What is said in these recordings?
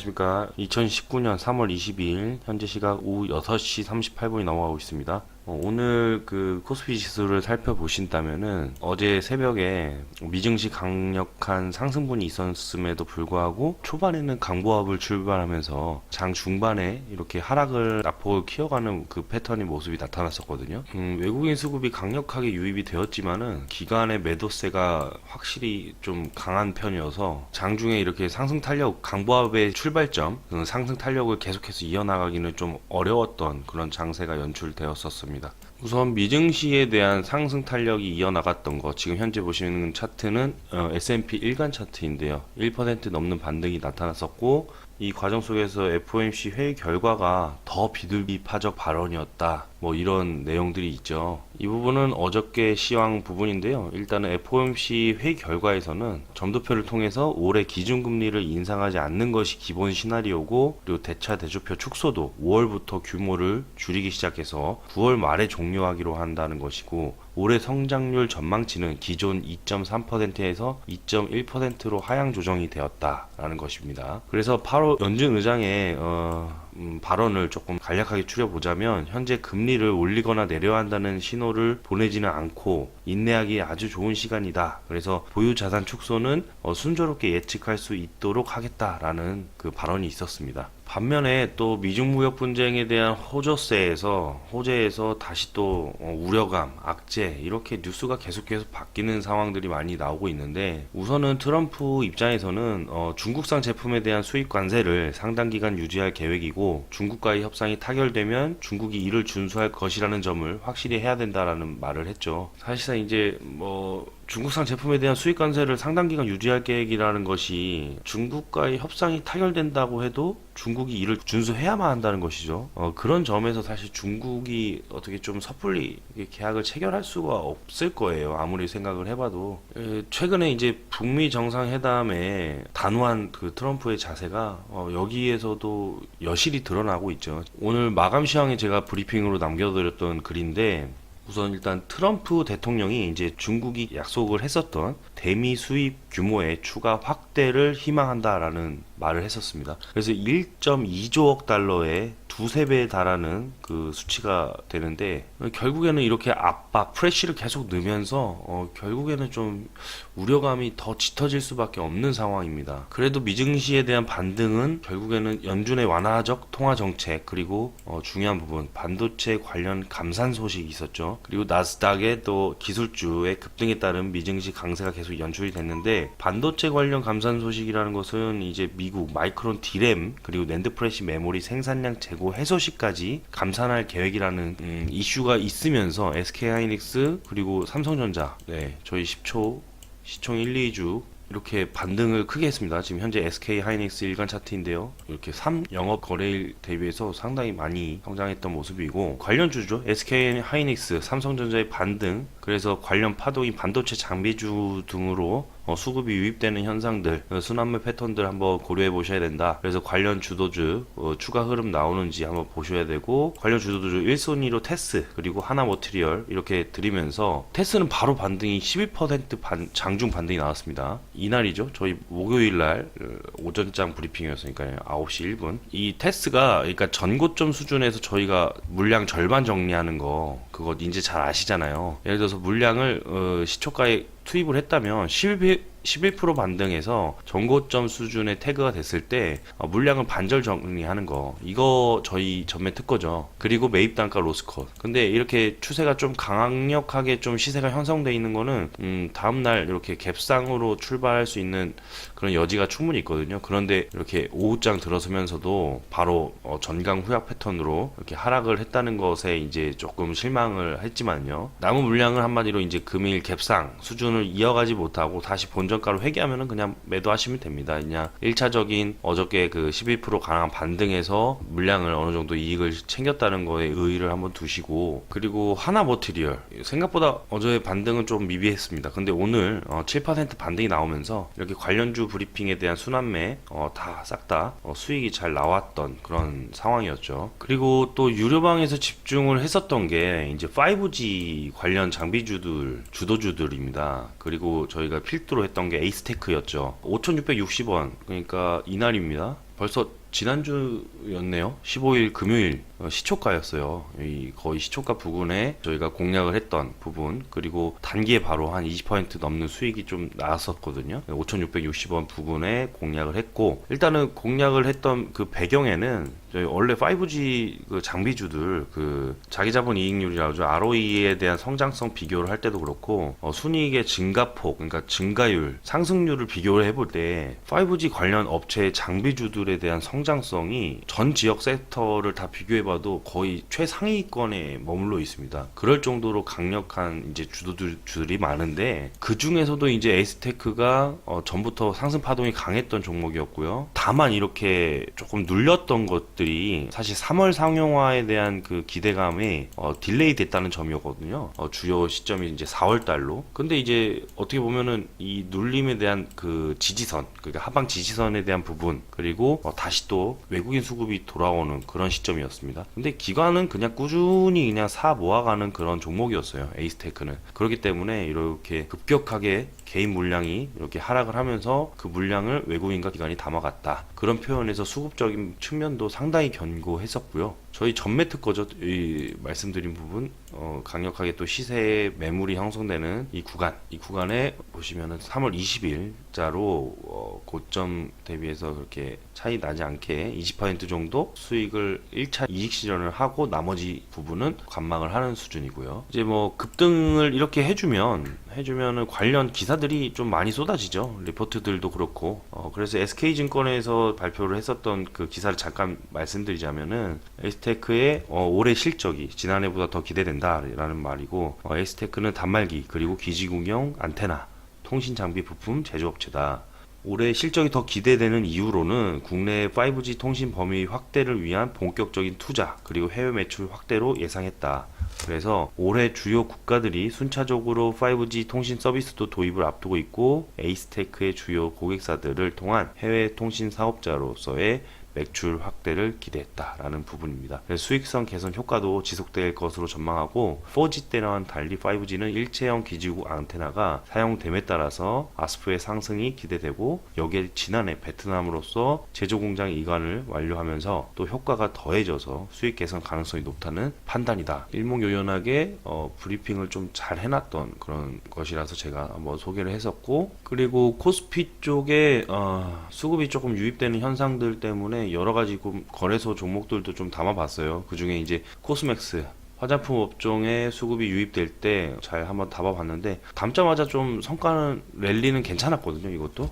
안녕하십니까. 2019년 3월 22일 현재 시각 오후 6시 38분이 넘어가고 있습니다. 어, 오늘 그 코스피 지수를 살펴보신다면은 어제 새벽에 미증시 강력한 상승분이 있었음에도 불구하고 초반에는 강보합을 출발하면서 장 중반에 이렇게 하락을 낙폭을 키워가는 그 패턴의 모습이 나타났었거든요. 음, 외국인 수급이 강력하게 유입이 되었지만은 기간의 매도세가 확실히 좀 강한 편이어서 장중에 이렇게 상승 탄력 강보합의 출발점 그 상승 탄력을 계속해서 이어나가기는 좀 어려웠던 그런 장세가 연출되었었습니다. 우선 미증시에 대한 상승 탄력이 이어나갔던 거 지금 현재 보시는 차트는 어, S&P 일간 차트인데요. 1% 넘는 반등이 나타났었고 이 과정 속에서 FOMC 회의 결과가 더 비둘기파적 발언이었다. 뭐 이런 내용들이 있죠. 이 부분은 어저께 시황 부분인데요. 일단은 FOMC 회의 결과에서는 점도표를 통해서 올해 기준금리를 인상하지 않는 것이 기본 시나리오고 그리고 대차 대조표 축소도 5월부터 규모를 줄이기 시작해서 9월 말에 종료하기로 한다는 것이고 올해 성장률 전망치는 기존 2.3%에서 2.1%로 하향 조정이 되었다라는 것입니다. 그래서 8월 연준 의장의 어, 음, 발언을 조금 간략하게 추려보자면 현재 금리를 올리거나 내려야 한다는 신호를 보내지는 않고 인내하기 아주 좋은 시간이다. 그래서 보유 자산 축소는 어, 순조롭게 예측할 수 있도록 하겠다라는 그 발언이 있었습니다. 반면에 또 미중 무역 분쟁에 대한 호조세에서 호재에서 다시 또 어, 우려감, 악재 이렇게 뉴스가 계속해서 바뀌는 상황들이 많이 나오고 있는데 우선은 트럼프 입장에서는 어, 중국산 제품에 대한 수입 관세를 상당 기간 유지할 계획이고 중국과의 협상이 타결되면 중국이 이를 준수할 것이라는 점을 확실히 해야 된다라는 말을 했죠. 사실상 이제 뭐 중국산 제품에 대한 수입 관세를 상당 기간 유지할 계획이라는 것이 중국과의 협상이 타결된다고 해도 중국이 이를 준수해야만 한다는 것이죠. 어, 그런 점에서 사실 중국이 어떻게 좀 섣불리 계약을 체결할 수가 없을 거예요. 아무리 생각을 해봐도 에, 최근에 이제 북미 정상회담에 단호한 그 트럼프의 자세가 어, 여기에서도 여실히 드러나고 있죠. 오늘 마감 시황에 제가 브리핑으로 남겨드렸던 글인데 우선 일단 트럼프 대통령이 이제 중국이 약속을 했었던 대미 수입 규모의 추가 확대를 희망한다라는 말을 했었습니다. 그래서 1.2조억 달러의 두세 배에 달하는 그 수치가 되는데 결국에는 이렇게 압박, 프레시를 계속 넣으면서 어, 결국에는 좀 우려감이 더 짙어질 수밖에 없는 상황입니다. 그래도 미증시에 대한 반등은 결국에는 연준의 완화적 통화 정책 그리고 어, 중요한 부분 반도체 관련 감산 소식이 있었죠. 그리고 나스닥의 또 기술주의 급등에 따른 미증시 강세가 계속 연출이 됐는데 반도체 관련 감산 소식이라는 것은 이제 미국 마이크론 디램 그리고 낸드 프레시 메모리 생산량 재고 해소시까지 감산할 계획이라는 음, 이슈가 있으면서 SK 하이닉스 그리고 삼성전자 네 저희 10초 시총 1, 2주 이렇게 반등을 크게 했습니다. 지금 현재 SK 하이닉스 일간 차트인데요. 이렇게 3 영업 거래일 대비해서 상당히 많이 성장했던 모습이고 관련 주죠. SK 하이닉스, 삼성전자의 반등 그래서 관련 파동인 반도체 장비주 등으로 어, 수급이 유입되는 현상들, 어, 순환매 패턴들 한번 고려해 보셔야 된다. 그래서 관련 주도주 어, 추가 흐름 나오는지 한번 보셔야 되고 관련 주도주 1순위로 테스 그리고 하나 머티리얼 이렇게 드리면서 테스는 바로 반등이 12% 반, 장중 반등이 나왔습니다. 이날이죠. 저희 목요일 날 어, 오전장 브리핑이었으니까요. 9시 1분. 이 테스가 그러니까 전고점 수준에서 저희가 물량 절반 정리하는 거 그거 이제 잘 아시잖아요. 예를 들어서 물량을 어, 시초가에 투입을 했다면 11, 11% 반등해서 전고점 수준의 태그가 됐을 때 어, 물량을 반절 정리하는 거 이거 저희 전매 특허죠. 그리고 매입 단가 로스컷. 근데 이렇게 추세가 좀 강력하게 좀 시세가 형성돼 있는 거는 음, 다음날 이렇게 갭상으로 출발할 수 있는 그런 여지가 충분히 있거든요. 그런데 이렇게 오후장 들어서면서도 바로 어, 전강 후약 패턴으로 이렇게 하락을 했다는 것에 이제 조금 실망을 했지만요. 남은 물량을 한마디로 이제 금일 갭상 수준을 이어가지 못하고 다시 본 본전가로 회귀하면은 그냥 매도하시면 됩니다. 그냥 1차적인 어저께 그11% 강한 반등에서 물량을 어느 정도 이익을 챙겼다는 거에 의의를 한번 두시고 그리고 하나 머티리얼 생각보다 어제의 반등은 좀 미비했습니다. 근데 오늘 어, 7% 반등이 나오면서 이렇게 관련주 브리핑에 대한 순환매 어, 다 싹다 어, 수익이 잘 나왔던 그런 상황이었죠. 그리고 또 유료방에서 집중을 했었던 게 이제 5G 관련 장비주들 주도주들입니다. 그리고 저희가 필두로 했던 게 에이스테크였죠. 5,660원. 그러니까 이날입니다. 벌써 지난주였네요. 15일 금요일 어, 시초가였어요. 이 거의 시초가 부근에 저희가 공략을 했던 부분 그리고 단기에 바로 한 20% 넘는 수익이 좀 나왔었거든요. 5,660원 부근에 공략을 했고 일단은 공략을 했던 그 배경에는 저희 원래 5G 그 장비주들 그 자기 자본 이익률이라고 하죠. ROE에 대한 성장성 비교를 할 때도 그렇고 어, 순이익의 증가폭 그러니까 증가율 상승률을 비교를 해볼 때 5G 관련 업체의 장비주들에 대한 성장성이 전 지역 섹터를 다 비교해 봐도 거의 최상위권에 머물러 있습니다. 그럴 정도로 강력한 이제 주도들이 많은데 그 중에서도 이제 에이스테크가 어, 전부터 상승 파동이 강했던 종목이었고요. 다만 이렇게 조금 눌렸던 것들이 사실 3월 상용화에 대한 그 기대감이 어, 딜레이 됐다는 점이었거든요. 어, 주요 시점이 이제 4월 달로. 근데 이제 어떻게 보면은 이 눌림에 대한 그 지지선, 그러니까 하방 지지선에 대한 부분, 그리고 어, 다시 또 외국인 수급이 돌아오는 그런 시점이었습니다. 근데 기관은 그냥 꾸준히 그냥 사 모아가는 그런 종목이었어요. 에이스테크는. 그렇기 때문에 이렇게 급격하게 개인 물량이 이렇게 하락을 하면서 그 물량을 외국인과 기관이 담아갔다. 그런 표현에서 수급적인 측면도 상당히 견고했었고요. 저희 전매 특허죠. 이 말씀드린 부분 어, 강력하게 또 시세의 매물이 형성되는 이 구간, 이 구간에 보시면은 3월 20일자로 어, 고점 대비해서 그렇게 차이 나지 않게 20% 정도 수익을 1차 이익 실현을 하고 나머지 부분은 관망을 하는 수준이고요. 이제 뭐 급등을 이렇게 해주면 해주면은 관련 기사들이 좀 많이 쏟아지죠. 리포트들도 그렇고. 어, 그래서 SK증권에서 발표를 했었던 그 기사를 잠깐 말씀드리자면은 에스테크의 어, 올해 실적이 지난해보다 더 기대된다라는 말이고 어, 에스테크는 단말기 그리고 기지국용 안테나 통신 장비 부품 제조업체다. 올해 실적이 더 기대되는 이유로는 국내 5G 통신 범위 확대를 위한 본격적인 투자 그리고 해외 매출 확대로 예상했다. 그래서 올해 주요 국가들이 순차적으로 5G 통신 서비스도 도입을 앞두고 있고 에이스테크의 주요 고객사들을 통한 해외 통신 사업자로서의 매출 확대를 기대했다라는 부분입니다. 수익성 개선 효과도 지속될 것으로 전망하고 4G 때와는 달리 5G는 일체형 기지국 안테나가 사용됨에 따라서 아스프의 상승이 기대되고 여기에 지난해 베트남으로서 제조 공장 이관을 완료하면서 또 효과가 더해져서 수익 개선 가능성이 높다는 판단이다. 일목요연하게 어, 브리핑을 좀 잘 해놨던 그런 것이라서 제가 한번 소개를 했었고 그리고 코스피 쪽에 어, 수급이 조금 유입되는 현상들 때문에 여러 가지 좀 거래소 종목들도 좀 담아봤어요. 그 중에 이제 코스맥스 화장품 업종에 수급이 유입될 때 잘 한번 담아봤는데 담자마자 좀 성과는 랠리는 괜찮았거든요. 이것도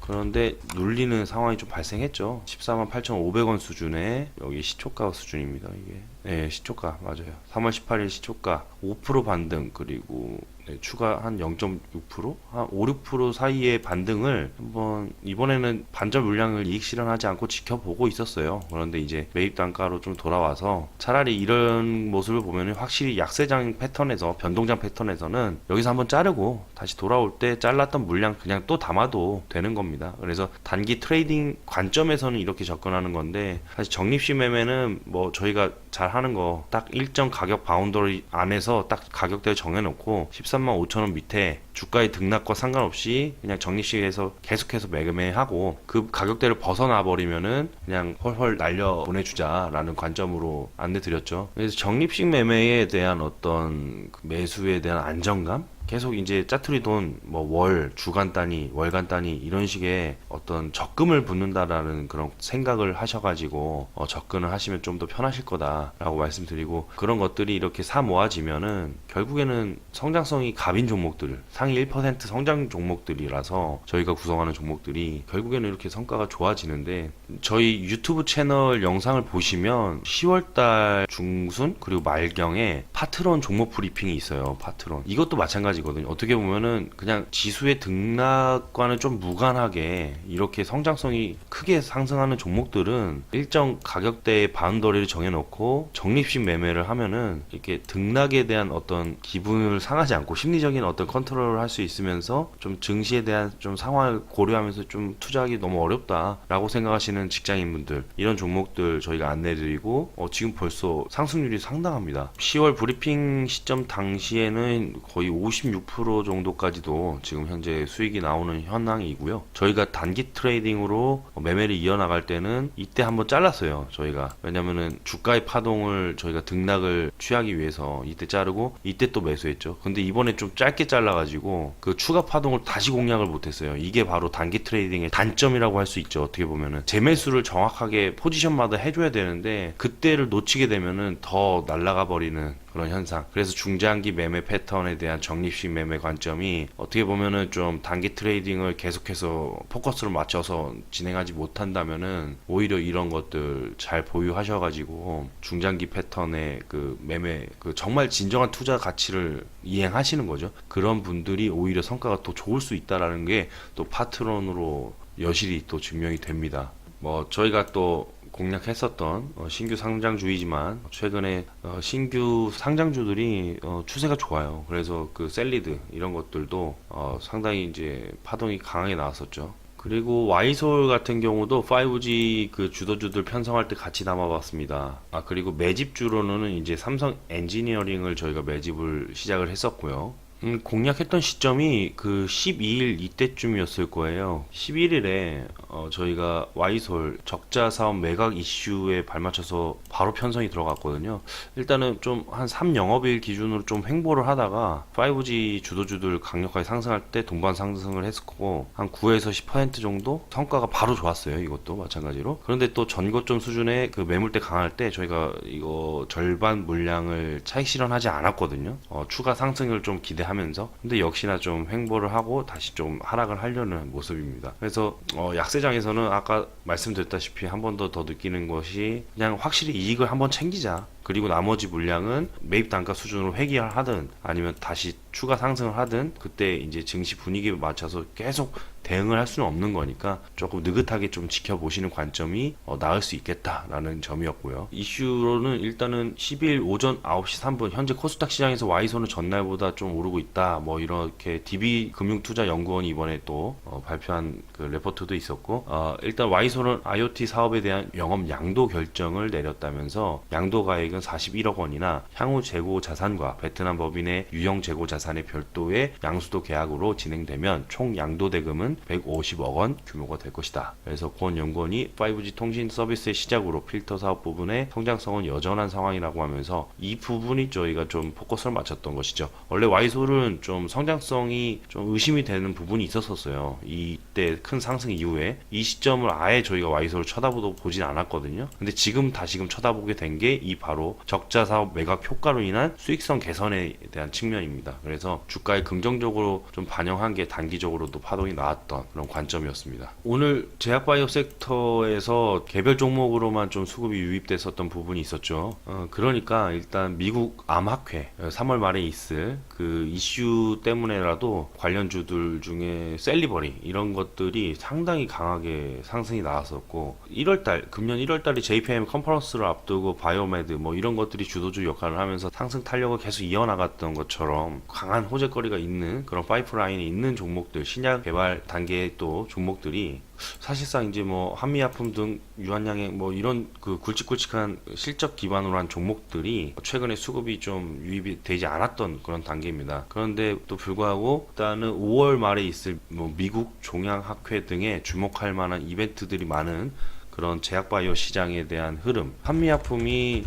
그런데 눌리는 상황이 좀 발생했죠. 14만 8,500원 수준의 여기 시초가 수준입니다. 이게 네 시초가 맞아요. 3월 18일 시초가 5% 반등 그리고 네, 추가 한 0.6%? 한 5, 6% 사이의 반등을 한번 이번에는 반전 물량을 이익 실현하지 않고 지켜보고 있었어요. 그런데 이제 매입 단가로 좀 돌아와서 차라리 이런 모습을 보면 확실히 약세장 패턴에서 변동장 패턴에서는 여기서 한번 자르고 다시 돌아올 때 잘랐던 물량 그냥 또 담아도 되는 겁니다. 그래서 단기 트레이딩 관점에서는 이렇게 접근하는 건데 사실 적립식 매매는 뭐 저희가 잘 하는 거 딱 일정 가격 바운더리 안에서 딱 가격대를 정해놓고 13만 5천 원 밑에 주가의 등락과 상관없이 그냥 적립식에서 계속해서 매매하고 그 가격대를 벗어나 버리면은 그냥 헐헐 날려 보내주자라는 관점으로 안내 드렸죠. 그래서 적립식 매매에 대한 어떤 그 매수에 대한 안정감 계속 이제 짜투리 돈, 뭐 월, 주간 단위, 월간 단위 이런 식의 어떤 적금을 붓는다라는 그런 생각을 하셔가지고 어, 접근을 하시면 좀 더 편하실 거다라고 말씀드리고 그런 것들이 이렇게 사 모아지면은 결국에는 성장성이 갑인 종목들, 상위 1% 성장 종목들이라서 저희가 구성하는 종목들이 결국에는 이렇게 성과가 좋아지는데 저희 유튜브 채널 영상을 보시면 10월달 중순 그리고 말경에 파트론 종목 브리핑이 있어요. 파트론 이것도 마찬가지 거든요. 어떻게 보면은 그냥 지수의 등락과는 좀 무관하게 이렇게 성장성이 크게 상승하는 종목들은 일정 가격대의 바운더리를 정해놓고 적립식 매매를 하면은 이렇게 등락에 대한 어떤 기분을 상하지 않고 심리적인 어떤 컨트롤을 할 수 있으면서 좀 증시에 대한 좀 상황을 고려하면서 좀 투자하기 너무 어렵다라고 생각하시는 직장인분들 이런 종목들 저희가 안내드리고 어, 지금 벌써 상승률이 상당합니다. 10월 브리핑 시점 당시에는 거의 56% 정도까지도 지금 현재 수익이 나오는 현황이고요. 저희가 단기 트레이딩으로 매매를 이어나갈 때는 이때 한번 잘랐어요. 저희가 왜냐면은 주가의 파동을 저희가 등락을 취하기 위해서 이때 자르고 이때 또 매수했죠. 근데 이번에 좀 짧게 잘라가지고 그 추가 파동을 다시 공략을 못했어요. 이게 바로 단기 트레이딩의 단점이라고 할 수 있죠. 어떻게 보면은 재매수를 정확하게 포지션마다 해줘야 되는데 그때를 놓치게 되면은 더 날아가 버리는 그런 현상. 그래서 중장기 매매 패턴에 대한 적립식 매매 관점이 어떻게 보면은 좀 단기 트레이딩을 계속해서 포커스를 맞춰서 진행하지 못한다면은 오히려 이런 것들 잘 보유하셔가지고 중장기 패턴의 그 매매 그 정말 진정한 투자 가치를 이행하시는 거죠. 그런 분들이 오히려 성과가 더 좋을 수 있다라는 게 또 파트론으로 여실히 또 증명이 됩니다. 뭐 저희가 또 공략했었던 어, 신규 상장주이지만 최근에 어, 신규 상장주들이 어, 추세가 좋아요. 그래서 그 셀리드 이런 것들도 어, 상당히 이제 파동이 강하게 나왔었죠. 그리고 와이솔 같은 경우도 5G 그 주도주들 편성할 때 같이 담아봤습니다. 아 그리고 매집주로는 이제 삼성 엔지니어링을 저희가 매집을 시작을 했었고요. 음, 공략했던 시점이 그 12일 이때쯤이었을 거예요. 11일에 어, 저희가 와이솔 적자 사업 매각 이슈에 발맞춰서 바로 편성이 들어갔거든요. 일단은 좀 한 3영업일 기준으로 좀 횡보를 하다가 5G 주도주들 강력하게 상승할 때 동반 상승을 했었고 한 9에서 10% 정도 성과가 바로 좋았어요. 이것도 마찬가지로. 그런데 또 전고점 수준의 그 매물대 강할 때 저희가 이거 절반 물량을 차익 실현하지 않았거든요. 어, 추가 상승을 좀 기대하면서 근데 역시나 좀 횡보를 하고 다시 좀 하락을 하려는 모습입니다. 그래서 어, 약세장에서는 아까 말씀드렸다시피 한 번 더더 느끼는 것이 그냥 확실히 이익을 한번 챙기자. 그리고 나머지 물량은 매입 단가 수준으로 회귀하든 아니면 다시 추가 상승을 하든 그때 이제 증시 분위기에 맞춰서 계속 대응을 할 수는 없는 거니까 조금 느긋하게 좀 지켜보시는 관점이 어, 나을 수 있겠다라는 점이었고요. 이슈로는 일단은 10일 오전 9시 3분 현재 코스닥 시장에서 와이손은 전날보다 좀 오르고 있다. 뭐 이렇게 DB 금융투자연구원이 이번에 또 어, 발표한 그 레포트도 있었고 어, 일단 와이손은 IoT 사업에 대한 영업 양도 결정을 내렸다면서 양도 가액은 41억 원이나 향후 재고 자산과 베트남 법인의 유형 재고 자산의 별도의 양수도 계약으로 진행되면 총 양도 대금은 150억 원 규모가 될 것이다. 그래서 권 연구원이 5G 통신 서비스의 시작으로 필터 사업 부분의 성장성은 여전한 상황이라고 하면서 이 부분이 저희가 좀 포커스를 맞췄던 것이죠. 원래 와이솔은 좀 성장성이 좀 의심이 되는 부분이 있었었어요. 이때 큰 상승 이후에 이 시점을 아예 저희가 와이솔을 쳐다보도 보진 않았거든요. 근데 지금 다시금 쳐다보게 된 게 이 바로 적자 사업 매각 효과로 인한 수익성 개선에 대한 측면입니다. 그래서 주가에 긍정적으로 좀 반영한 게 단기적으로도 파동이 나왔 던 그런 관점이었습니다. 오늘 제약바이오 섹터에서 개별 종목으로만 좀 수급이 유입됐었던 부분이 있었죠. 어, 그러니까 일단 미국 암학회 3월 말에 있을 그 이슈 때문에라도 관련주들 중에 셀리버리 이런 것들이 상당히 강하게 상승이 나왔었고 1월달 금년 1월달에 JPM 컨퍼런스를 앞두고 바이오메드 뭐 이런 것들이 주도주 역할을 하면서 상승 탄력을 계속 이어나갔던 것처럼 강한 호재거리가 있는 그런 파이프라인이 있는 종목들 신약 개발 단계의 또 종목들이 사실상 이제 뭐 한미약품 등 유한양행 뭐 이런 그 굵직굵직한 실적 기반으로 한 종목들이 최근에 수급이 좀 유입이 되지 않았던 그런 단계입니다. 그런데 또 불구하고 일단은 5월 말에 있을 뭐 미국 종양학회 등의 주목할 만한 이벤트들이 많은 그런 제약바이오 시장에 대한 흐름 한미약품이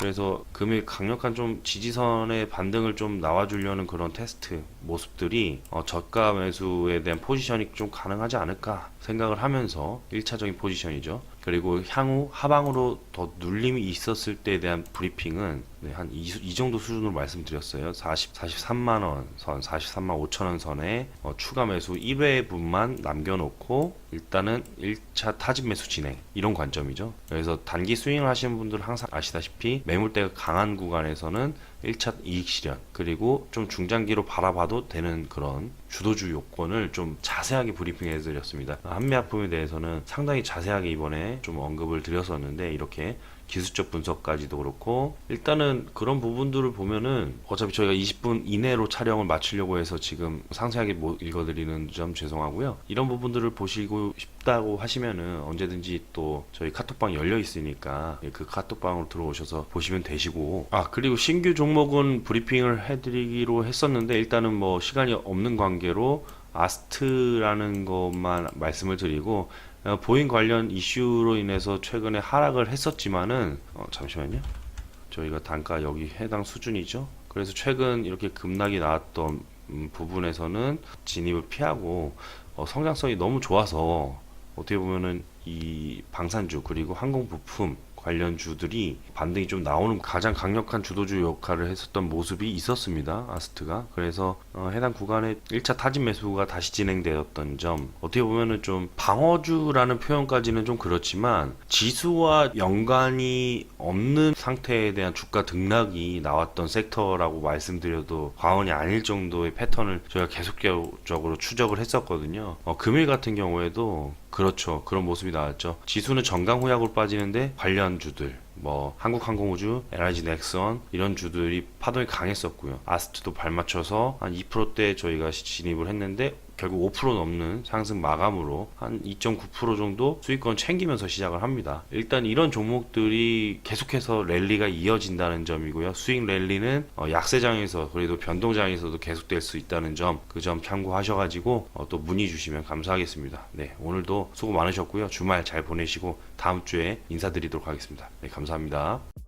그래서 금일 강력한 좀 지지선의 반등을 좀 나와주려는 그런 테스트 모습들이 어, 저가 매수에 대한 포지션이 좀 가능하지 않을까 생각을 하면서 1차적인 포지션이죠. 그리고 향후 하방으로 더 눌림이 있었을 때에 대한 브리핑은 네, 한이 정도 수준으로 말씀드렸어요. 40, 43만 원 선, 43만 5천 원 선에 어, 추가 매수 1회분만 남겨놓고 일단은 1차 타집 매수 진행 이런 관점이죠. 그래서 단기 스윙을 하시는 분들은 항상 아시다시피 매물대가 강한 구간에서는 1차 이익 실현 그리고 좀 중장기로 바라봐도 되는 그런 주도주 요건을 좀 자세하게 브리핑해 드렸습니다. 한미약품에 대해서는 상당히 자세하게 이번에 좀 언급을 드렸었는데 이렇게 기술적 분석까지도 그렇고 일단은 그런 부분들을 보면은 어차피 저희가 20분 이내로 촬영을 마치려고 해서 지금 상세하게 못 읽어드리는 점 죄송하고요. 이런 부분들을 보시고 싶다고 하시면은 언제든지 또 저희 카톡방 열려 있으니까 예, 그 카톡방으로 들어오셔서 보시면 되시고 아 그리고 신규 종목은 브리핑을 해드리기로 했었는데 일단은 뭐 시간이 없는 관계로 아스트라는 것만 말씀을 드리고 어, 보잉 관련 이슈로 인해서 최근에 하락을 했었지만은 어, 잠시만요. 저희가 단가 여기 해당 수준이죠. 그래서 최근 이렇게 급락이 나왔던 음, 부분에서는 진입을 피하고 어, 성장성이 너무 좋아서 어떻게 보면은 이 방산주 그리고 항공 부품 관련 주들이 반등이 좀 나오는 가장 강력한 주도주 역할을 했었던 모습이 있었습니다. 아스트가. 그래서 어, 해당 구간에 1차 타진 매수가 다시 진행되었던 점 어떻게 보면은 좀 방어주라는 표현까지는 좀 그렇지만 지수와 연관이 없는 상태에 대한 주가 등락이 나왔던 섹터라고 말씀드려도 과언이 아닐 정도의 패턴을 저희가 계속적으로 추적을 했었거든요. 어, 금일 같은 경우에도 그렇죠. 그런 모습이 나왔죠. 지수는 전강 후약으로 빠지는데 관련 주들 뭐 한국항공우주, LIG 넥선 이런 주들이 파동이 강했었고요. 아스트도 발맞춰서 한 2%대 저희가 진입을 했는데 결국 5% 넘는 상승 마감으로 한 2.9% 정도 수익권 챙기면서 시작을 합니다. 일단 이런 종목들이 계속해서 랠리가 이어진다는 점이고요. 수익 랠리는 어, 약세장에서 그래도 변동장에서도 계속될 수 있다는 점 그 점 참고하셔가지고 어, 또 문의 주시면 감사하겠습니다. 네 오늘도 수고 많으셨고요. 주말 잘 보내시고 다음 주에 인사드리도록 하겠습니다. 네 감사합니다.